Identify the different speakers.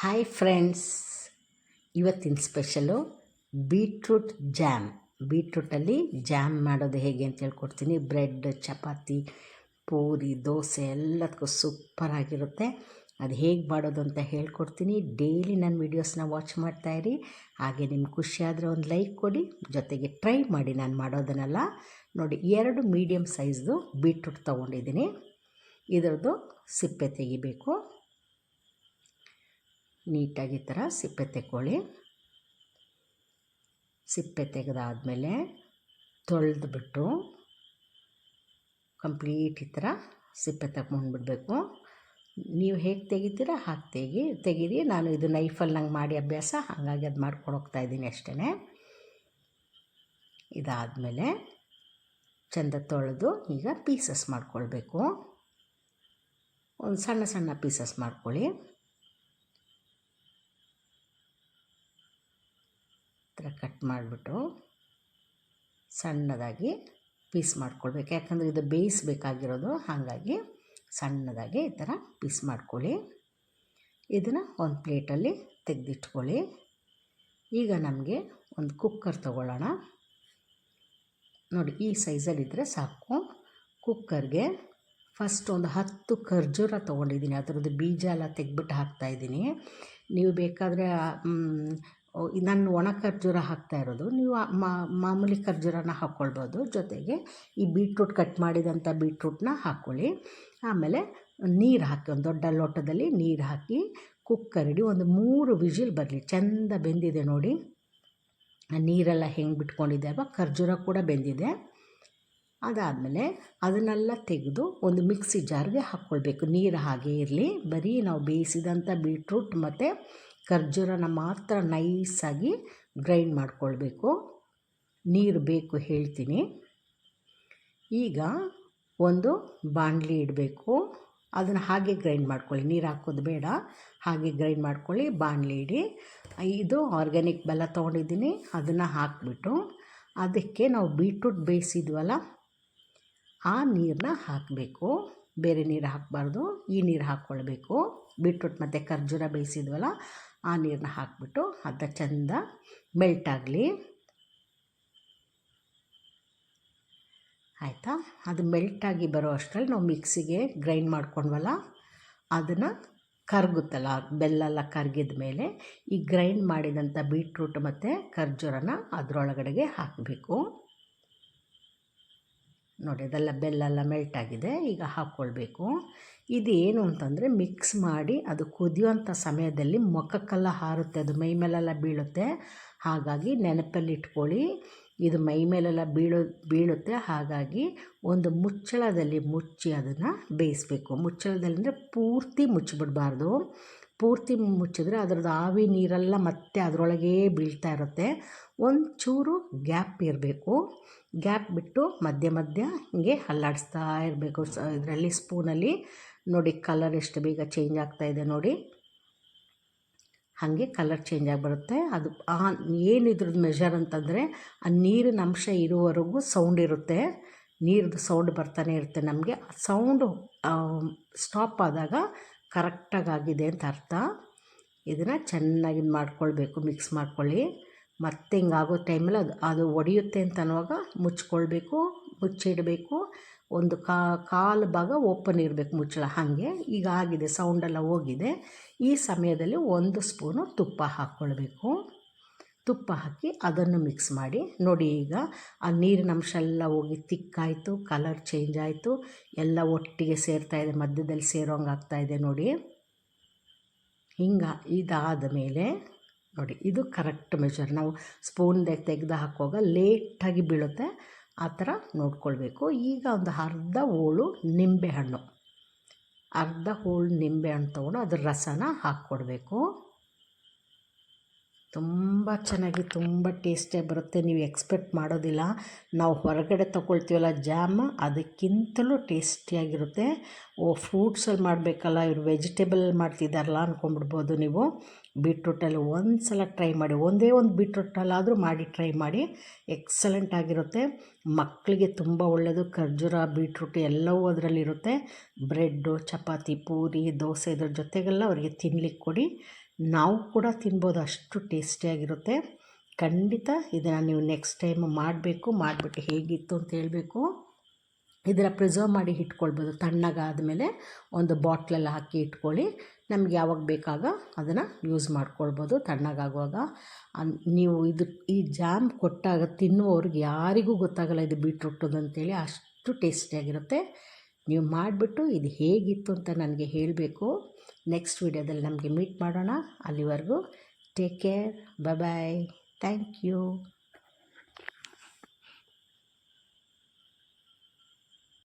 Speaker 1: Hi friends ಇವತ್ತಿನ special beetroot jam ಬೀಟ್ರೂಟಲ್ಲಿ jam ಮಾಡೋದು ಹೇಗೆ ಅಂತ ಹೇಳ್ಕೊಡ್ತೀನಿ. ಬ್ರೆಡ್ ಚಪಾತಿ, ಪೂರಿ, ದೋಸೆ ಎಲ್ಲದಕ್ಕೂ ಸೂಪರಾಗಿರುತ್ತೆ ಅದು ಹೇಗೆ ಮಾಡೋದು ಅಂತ ಹೇಳ್ಕೊಡ್ತೀನಿ. ಡೈಲಿ ನನ್ನ ವೀಡಿಯೋಸ್ನ ವಾಚ್ ಮಾಡ್ತಾಯಿರಿ ಹಾಗೆ ನಿಮ್ಗೆ ಖುಷಿಯಾದರೆ ಒಂದು ಲೈಕ್ ಕೊಡಿ. ಜೊತೆಗೆ ಟ್ರೈ ಮಾಡಿ ನಾನು ಮಾಡೋದನ್ನೆಲ್ಲ ನೋಡಿ, ಎರಡು ಮೀಡಿಯಮ್ ಸೈಜ್ದು ಬೀಟ್ರೂಟ್ ತೊಗೊಂಡಿದ್ದೀನಿ. ಇದರದ್ದು ಸಿಪ್ಪೆ ತೆಗಿಬೇಕು. ನೀಟಾಗಿ ಈ ಥರ ಸಿಪ್ಪೆ ತೆಕ್ಕೊಳ್ಳಿ. ಸಿಪ್ಪೆ ತೆಗೆದಾದಮೇಲೆ ತೊಳೆದ್ಬಿಟ್ಟು ಕಂಪ್ಲೀಟ್ ಈ ಥರ ಸಿಪ್ಪೆ ತಗೊಂಡ್ಬಿಡ್ಬೇಕು. ನೀವು ಹೇಗೆ ತೆಗಿತೀರ ಹಾಗೆ ತೆಗಿ, ತೆಗೀರಿ. ನಾನು ಇದು ನೈಫಲ್ಲಿ ನಂಗೆ ಮಾಡಿ ಅಭ್ಯಾಸ, ಹಾಗಾಗಿ ಅದು ಮಾಡ್ಕೊಂಡು ಹೋಗ್ತಾ ಇದ್ದೀನಿ ಅಷ್ಟೇ. ಇದಾದಮೇಲೆ ಚೆಂದ ತೊಳೆದು ಈಗ ಪೀಸಸ್ ಮಾಡ್ಕೊಳ್ಬೇಕು. ಒಂದು ಸಣ್ಣ ಸಣ್ಣ ಪೀಸಸ್ ಮಾಡ್ಕೊಳ್ಳಿ. ಥರ ಕಟ್ ಮಾಡಿಬಿಟ್ಟು ಸಣ್ಣದಾಗಿ ಪೀಸ್ ಮಾಡ್ಕೊಳ್ಬೇಕು. ಯಾಕಂದರೆ ಇದು ಬೇಯಿಸ್ಬೇಕಾಗಿರೋದು ಹಾಗಾಗಿ ಸಣ್ಣದಾಗಿ ಈ ಥರ ಪೀಸ್ ಮಾಡ್ಕೊಳ್ಳಿ. ಇದನ್ನು ಒಂದು ಪ್ಲೇಟಲ್ಲಿ ತೆಗೆದಿಟ್ಕೊಳ್ಳಿ. ಈಗ ನಮಗೆ ಒಂದು ಕುಕ್ಕರ್ ತಗೊಳ್ಳೋಣ. ನೋಡಿ, ಈ ಸೈಜಲ್ಲಿದ್ದರೆ ಸಾಕು. ಕುಕ್ಕರ್ಗೆ ಫಸ್ಟ್ ಒಂದು ಹತ್ತು ಖರ್ಜೂರ ತೊಗೊಂಡಿದ್ದೀನಿ. ಅದರದ್ದು ಬೀಜ ಎಲ್ಲ ತೆಗೆದ್ಬಿಟ್ಟು ಹಾಕ್ತಾಯಿದ್ದೀನಿ ನೀವು ಬೇಕಾದರೆ ನಾನು ಒಣ ಖರ್ಜೂರ ಹಾಕ್ತಾ ಇರೋದು, ನೀವು ಮಾಮೂಲಿ ಖರ್ಜೂರನ ಹಾಕ್ಕೊಳ್ಬೋದು ಜೊತೆಗೆ ಈ ಬೀಟ್ರೂಟ್ ಕಟ್ ಮಾಡಿದಂಥ ಬೀಟ್ರೂಟ್ನ ಹಾಕ್ಕೊಳ್ಳಿ ಆಮೇಲೆ ನೀರು ಹಾಕಿ, ಒಂದು ದೊಡ್ಡ ಲೋಟದಲ್ಲಿ ನೀರು ಹಾಕಿ, ಕುಕ್ಕರ್ ಇಡಿ ಒಂದು ಮೂರು ವಿಜಿಲ್ ಬರಲಿ. ಚೆಂದ ಬೆಂದಿದೆ ನೋಡಿ. ನೀರೆಲ್ಲ ಹೆಂಗೆ ಬಿಟ್ಕೊಂಡಿದೆ ಅಲ್ವಾ? ಖರ್ಜೂರ ಕೂಡ ಬೆಂದಿದೆ. ಅದಾದಮೇಲೆ ಅದನ್ನೆಲ್ಲ ತೆಗೆದು ಒಂದು ಮಿಕ್ಸಿ ಜಾರ್ಗೆ ಹಾಕ್ಕೊಳ್ಬೇಕು ನೀರು ಹಾಗೆ ಇರಲಿ. ಬರೀ ನಾವು ಬೇಯಿಸಿದಂಥ ಬೀಟ್ರೂಟ್ ಮತ್ತು ಖರ್ಜೂರನ ಮಾತ್ರ ನೈಸಾಗಿ ಗ್ರೈಂಡ್ ಮಾಡಿಕೊಳ್ಬೇಕು. ನೀರು ಬೇಕು ಹೇಳ್ತೀನಿ. ಈಗ ಒಂದು ಬಾಣಲಿ ಇಡಬೇಕು. ಅದನ್ನು ಹಾಗೆ ಗ್ರೈಂಡ್ ಮಾಡ್ಕೊಳ್ಳಿ. ನೀರು ಹಾಕೋದು ಬೇಡ. ಹಾಗೆ ಗ್ರೈಂಡ್ ಮಾಡ್ಕೊಳ್ಳಿ, ಬಾಣಲಿ ಇಡಿ. ಇದು ಆರ್ಗ್ಯಾನಿಕ್ ಬೆಲ್ಲ ತೊಗೊಂಡಿದ್ದೀನಿ. ಅದನ್ನು ಹಾಕಿಬಿಟ್ಟು ಅದಕ್ಕೆ ನಾವು ಬೀಟ್ರೂಟ್ ಬೇಯಿಸಿದ್ವಲ್ಲ, ಆ ನೀರನ್ನ ಹಾಕಬೇಕು. ಬೇರೆ ನೀರು ಹಾಕಬಾರ್ದು. ಈ ನೀರು ಹಾಕ್ಕೊಳ್ಬೇಕು. ಬೀಟ್ರೂಟ್ ಮತ್ತು ಖರ್ಜೂರ ಬೇಯಿಸಿದ್ವಲ್ಲ ಆ ನೀರನ್ನ ಹಾಕಿಬಿಟ್ಟು ಅದು ಚೆಂದ ಮೆಲ್ಟ್ ಆಗಲಿ. ಆಯಿತಾ? ಅದು ಮೆಲ್ಟಾಗಿ ಬರೋ ಅಷ್ಟರಲ್ಲಿ ನಾವು ಮಿಕ್ಸಿಗೆ ಗ್ರೈಂಡ್ ಮಾಡ್ಕೊಂಡ್ವಲ್ಲ, ಅದನ್ನು ಕರಗುತ್ತಲ್ಲ, ಬೆಲ್ಲ ಎಲ್ಲ ಕರಗಿದ ಮೇಲೆ ಈ ಗ್ರೈಂಡ್ ಮಾಡಿದಂಥ ಬೀಟ್ರೂಟ್ ಮತ್ತು ಖರ್ಜೂರನ ಅದರೊಳಗಡೆಗೆ ಹಾಕಬೇಕು. ನೋಡಿ ಅದೆಲ್ಲ ಬೆಲ್ಲ ಎಲ್ಲ ಮೆಲ್ಟ್ ಆಗಿದೆ ಈಗ ಹಾಕ್ಕೊಳ್ಬೇಕು ಇದು ಏನು ಅಂತಂದರೆ ಮಿಕ್ಸ್ ಮಾಡಿ ಅದು ಕುದಿಯುವಂಥ ಸಮಯದಲ್ಲಿ ಮುಖಕ್ಕೆಲ್ಲ ಹಾರುತ್ತೆ. ಅದು ಮೈ ಮೇಲೆಲ್ಲ ಬೀಳುತ್ತೆ. ಹಾಗಾಗಿ ನೆನಪಲ್ಲಿ ಇಟ್ಕೊಳ್ಳಿ. ಇದು ಮೈ ಮೇಲೆಲ್ಲ ಬೀಳು, ಬೀಳುತ್ತೆ. ಹಾಗಾಗಿ ಒಂದು ಮುಚ್ಚಳದಲ್ಲಿ ಮುಚ್ಚಿ ಅದನ್ನು ಬೇಯಿಸಬೇಕು. ಮುಚ್ಚಳದಲ್ಲಿ ಅಂದರೆ ಪೂರ್ತಿ ಮುಚ್ಚಿಬಿಡಬಾರ್ದು. ಪೂರ್ತಿ ಮುಚ್ಚಿದ್ರೆ ಅದ್ರದ್ದು ಆವಿ ನೀರೆಲ್ಲ ಮತ್ತೆ ಅದರೊಳಗೆ ಬೀಳ್ತಾ ಇರುತ್ತೆ. ಒಂಚೂರು ಗ್ಯಾಪ್ ಇರಬೇಕು. ಗ್ಯಾಪ್ ಬಿಟ್ಟು ಮಧ್ಯ ಮಧ್ಯ ಹಿಂಗೆ ಅಲ್ಲಾಡಿಸ್ತಾ ಇರಬೇಕು. ಸ ಇದರಲ್ಲಿ ಸ್ಪೂನಲ್ಲಿ ನೋಡಿ ಕಲರ್ ಎಷ್ಟು ಬೇಗ ಚೇಂಜ್ ಆಗ್ತಾ ಇದೆ ನೋಡಿ. ಹಾಗೆ ಕಲರ್ ಚೇಂಜ್ ಆಗಿಬರುತ್ತೆ. ಅದು ಆ ಏನಿದ್ರದ್ದು ಮೆಷರ್ ಅಂತಂದರೆ ಆ ನೀರಿನ ಅಂಶ ಇರುವವರೆಗೂ ಸೌಂಡ್ ಇರುತ್ತೆ. ನೀರದ್ದು ಸೌಂಡ್ ಬರ್ತಾನೆ ಇರುತ್ತೆ ನಮಗೆ. ಸೌಂಡು ಸ್ಟಾಪ್ ಆದಾಗ ಕರೆಕ್ಟಾಗಿ ಆಗಿದೆ ಅಂತ ಅರ್ಥ. ಇದನ್ನು ಚೆನ್ನಾಗಿ ಮಾಡ್ಕೊಳ್ಬೇಕು ಮಿಕ್ಸ್ ಮಾಡ್ಕೊಳ್ಳಿ. ಮತ್ತೆ ಹಿಂಗಾಗೋ ಟೈಮಲ್ಲಿ ಅದು ಅದು ಒಡೆಯುತ್ತೆ ಅಂತ ಅನ್ನುವಾಗ ಮುಚ್ಕೊಳ್ಬೇಕು, ಮುಚ್ಚಿಡಬೇಕು. ಒಂದು ಕಾಲು ಭಾಗ ಓಪನ್ ಇರಬೇಕು ಮುಚ್ಚಳ, ಹಾಗೆ. ಈಗ ಆಗಿದೆ ಸೌಂಡೆಲ್ಲ ಹೋಗಿದೆ. ಈ ಸಮಯದಲ್ಲಿ ಒಂದು ಸ್ಪೂನು ತುಪ್ಪ ಹಾಕ್ಕೊಳ್ಬೇಕು. ತುಪ್ಪ ಹಾಕಿ ಅದನ್ನು ಮಿಕ್ಸ್ ಮಾಡಿ. ನೋಡಿ ಈಗ ಆ ನೀರಿನ ಅಂಶ ಎಲ್ಲ ಹೋಗಿ ತಿಕ್ಕಾಯಿತು ಕಲರ್ ಚೇಂಜ್ ಆಯಿತು. ಎಲ್ಲ ಒಟ್ಟಿಗೆ ಸೇರ್ತಾ ಇದೆ, ಮಧ್ಯದಲ್ಲಿ ಸೇರೋಂಗೆ ಆಗ್ತಾಯಿದೆ ನೋಡಿ. ಹಿಂಗೆ ಇದಾದ ಮೇಲೆ ನೋಡಿ, ಇದು ಕರೆಕ್ಟ್ ಮೆಷರ್ ನಾವು ಸ್ಪೂನ್ದೆ ತೆಗೆದು ಹಾಕುವಾಗ ಲೇಟಾಗಿ ಬೀಳುತ್ತೆ. ಆ ಥರ ನೋಡ್ಕೊಳ್ಬೇಕು. ಈಗ ಒಂದು ಅರ್ಧ ಹೋಳು ನಿಂಬೆಹಣ್ಣು. ಅರ್ಧ ಹೋಳು ನಿಂಬೆಹಣ್ಣು ತೊಗೊಂಡು ಅದ್ರ ರಸನ ಹಾಕ್ಕೊಡ್ಬೇಕು. ತುಂಬ ಚೆನ್ನಾಗಿ, ತುಂಬ ಟೇಸ್ಟಿಯಾಗಿ ಬರುತ್ತೆ. ನೀವು ಎಕ್ಸ್ಪೆಕ್ಟ್ ಮಾಡೋದಿಲ್ಲ. ನಾವು ಹೊರಗಡೆ ತೊಗೊಳ್ತೀವಲ್ಲ ಜಾಮ್, ಅದಕ್ಕಿಂತಲೂ ಟೇಸ್ಟಿಯಾಗಿರುತ್ತೆ. ಓ, ಫ್ರೂಟ್ಸಲ್ಲಿ ಮಾಡಬೇಕಲ್ಲ, ಇವರು ವೆಜಿಟೇಬಲ್ ಮಾಡ್ತಿದ್ದಾರಲ್ಲ ಅಂದ್ಕೊಂಡ್ಬಿಡ್ಬೋದು ನೀವು. ಬೀಟ್ರೂಟಲ್ಲಿ ಒಂದು ಸಲ ಟ್ರೈ ಮಾಡಿ, ಒಂದೇ ಒಂದು ಬೀಟ್ರೂಟಲ್ಲಾದರೂ ಮಾಡಿ ಟ್ರೈ ಮಾಡಿ. ಎಕ್ಸಲೆಂಟ್ ಆಗಿರುತ್ತೆ. ಮಕ್ಕಳಿಗೆ ತುಂಬ ಒಳ್ಳೆಯದು ಖರ್ಜೂರ, ಬೀಟ್ರೂಟ್ ಎಲ್ಲವೂ ಅದರಲ್ಲಿರುತ್ತೆ. ಬ್ರೆಡ್ಡು, ಚಪಾತಿ, ಪೂರಿ, ದೋಸೆ ಇದ್ರ ಜೊತೆಗೆಲ್ಲ ಅವರಿಗೆ ತಿನ್ಲಿಕ್ಕೆ ಕೊಡಿ. ನಾವು ಕೂಡ ತಿನ್ಬೋದು, ಅಷ್ಟು ಟೇಸ್ಟಿಯಾಗಿರುತ್ತೆ. ಖಂಡಿತ ಇದನ್ನು ನೀವು ನೆಕ್ಸ್ಟ್ ಟೈಮ್ ಮಾಡಬೇಕು, ಮಾಡಿಬಿಟ್ಟು ಹೇಗಿತ್ತು ಅಂತ ಹೇಳಬೇಕು. ಇದನ್ನು ಪ್ರಿಸರ್ವ್ ಮಾಡಿ ಇಟ್ಕೊಳ್ಬೋದು. ತಣ್ಣಗಾದಮೇಲೆ ಒಂದು ಬಾಟ್ಲಲ್ಲಿ ಹಾಕಿ ಇಟ್ಕೊಳ್ಳಿ. ನಮ್ಗೆ ಯಾವಾಗ ಬೇಕಾಗ ಅದನ್ನು ಯೂಸ್ ಮಾಡ್ಕೊಳ್ಬೋದು ತಣ್ಣಗಾಗುವಾಗ. ನೀವು ಇದು, ಈ ಜಾಮ್ ಕೊಟ್ಟಾಗ ತಿನ್ನುವವ್ರಿಗೆ ಯಾರಿಗೂ ಗೊತ್ತಾಗಲ್ಲ ಇದು ಬೀಟ್ರೂಟದು ಅಂತೇಳಿ ಅಷ್ಟು ಟೇಸ್ಟಿಯಾಗಿರುತ್ತೆ ನೀವು ಮಾಡಿಬಿಟ್ಟು ಇದು ಹೇಗಿತ್ತು ಅಂತ ನನಗೆ ಹೇಳಬೇಕು. ನೆಕ್ಸ್ಟ್ ವೀಡಿಯೋದಲ್ಲಿ ನಮಗೆ ಮೀಟ್ ಮಾಡೋಣ. ಅಲ್ಲಿವರೆಗೂ take care bye thank you